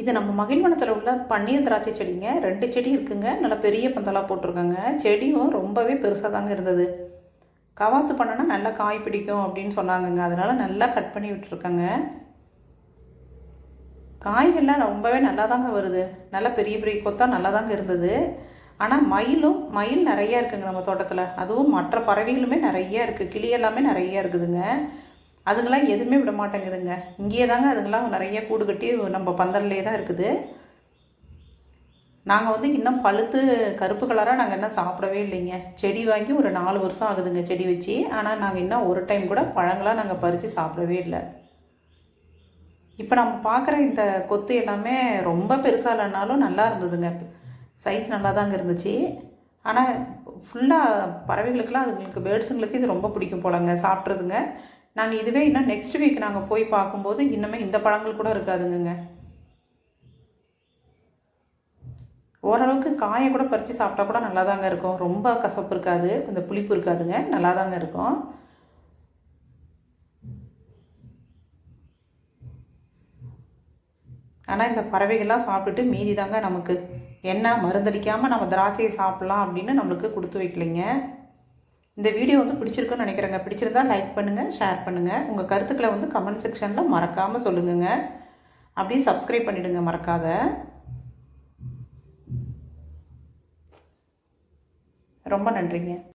இது நம்ம மகிழ்வனத்தில் உள்ள பன்னீர் திராட்சை செடிங்க ரெண்டு செடி இருக்குங்க. நல்லா பெரிய பந்தலாக போட்டிருக்கோங்க. செடியும் ரொம்பவே பெருசாக தாங்க இருந்தது. கவாத்து பண்ணனா நல்லா காய் பிடிக்கும் அப்படின்னு சொன்னாங்கங்க. அதனால் நல்லா கட் பண்ணி விட்டுருக்காங்க. காய்கள்லாம் ரொம்பவே நல்லா தாங்க வருது. நல்லா பெரிய பெரிய கொத்தா நல்லா தாங்க இருந்தது. ஆனால் மயிலும் மயில் நிறையா இருக்குங்க நம்ம தோட்டத்தில். அதுவும் மற்ற பறவைகளுமே நிறைய இருக்குது கிளி எல்லாமே நிறைய இருக்குதுங்க. அதுங்களாம் எதுவுமே விட மாட்டேங்குதுங்க. இங்கேயே தாங்க அதுங்களாம் நிறைய கூடு கட்டி நம்ம பந்தல்லே தான் இருக்குது. நாங்கள் வந்து இன்னும் பழுத்து கருப்பு கலராக நாங்கள் இன்னும் சாப்பிடவே இல்லைங்க. செடி வாங்கி ஒரு நாலு வருஷம் ஆகுதுங்க செடி வச்சு. ஆனால் நாங்கள் இன்னும் ஒரு டைம் கூட பழங்களாக நாங்கள் பறித்து சாப்பிடவே இல்லை. இப்போ நம்ம பார்க்குற இந்த கொத்து எல்லாமே ரொம்ப பெருசாக இல்லைனாலும் நல்லா இருந்ததுங்க. சைஸ் நல்லா தாங்க இருந்துச்சு. ஆனால் ஃபுல்லாக பறவைகளுக்கெல்லாம் அதுங்களுக்கு பேர்ட்ஸுங்களுக்கு இது ரொம்ப பிடிக்கும் போலங்க சாப்பிட்றதுங்க. நாங்கள் இதுவே இன்னும் நெக்ஸ்ட் வீக் நாங்கள் போய் பார்க்கும்போது இன்னுமே இந்த பழங்கள் கூட இருக்காதுங்க ஓரளவுக்கு காயை கூட பறித்து சாப்பிட்டா கூட நல்லா தாங்க இருக்கும். ரொம்ப கசப்பு இருக்காது. இந்த புளிப்பு இருக்காதுங்க. நல்லா தாங்க இருக்கும். ஆனால் இந்த பறவைகள்லாம் சாப்பிட்டுட்டு மீதி தாங்க நமக்கு. என்ன மருந்தடிக்காமல் நம்ம திராட்சையை சாப்பிட்லாம் அப்படின்னு நம்மளுக்கு கொடுத்து வைக்கலைங்க. இந்த வீடியோ வந்து பிடிச்சிருக்குன்னு நினைக்கிறேங்க. பிடிச்சிருந்தா லைக் பண்ணுங்கள் ஷேர் பண்ணுங்கள் உங்கள் கருத்துக்களை வந்து கமெண்ட் செக்ஷனில் மறக்காமல் சொல்லுங்கங்க. அப்படியே சப்ஸ்கிரைப் பண்ணிவிடுங்க மறக்காத. ரொம்ப நன்றிங்க.